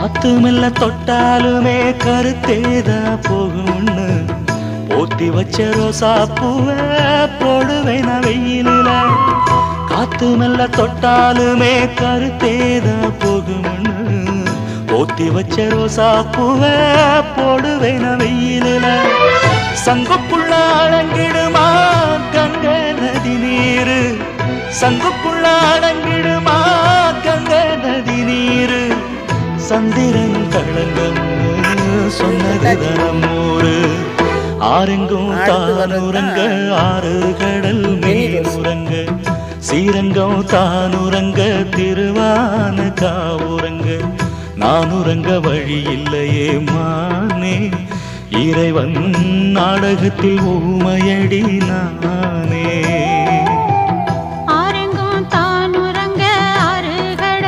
காத்து மெல்ல தொட்டாலுமே கருத்தேதா போகும்னு. போத்தி வச்ச ரோசா பூவ போடுவேன் நான் வெயிலில. காத்து மெல்ல தொட்டாலுமே கருத்தேதா போகும்னு. போத்தி வச்ச ரோசா பூவ போடுவேன் நான் வெயிலில. சங்கப்புள்ள அழங்கிடுமா கங்க நதி நீரு. சங்கப்புள்ள சந்திரன் களங்கம்னு சொன்னது தனமூரு ஆரெங்கும் தானுரங்க ஆறு கடல் மேலுரங்க. சீரங்கம் தானுரங்க திருவான காவுரங்க. நானுரங்க வழி இல்லையே மானே. இறைவன் நாடகத்தில் ஊமையடி நானே.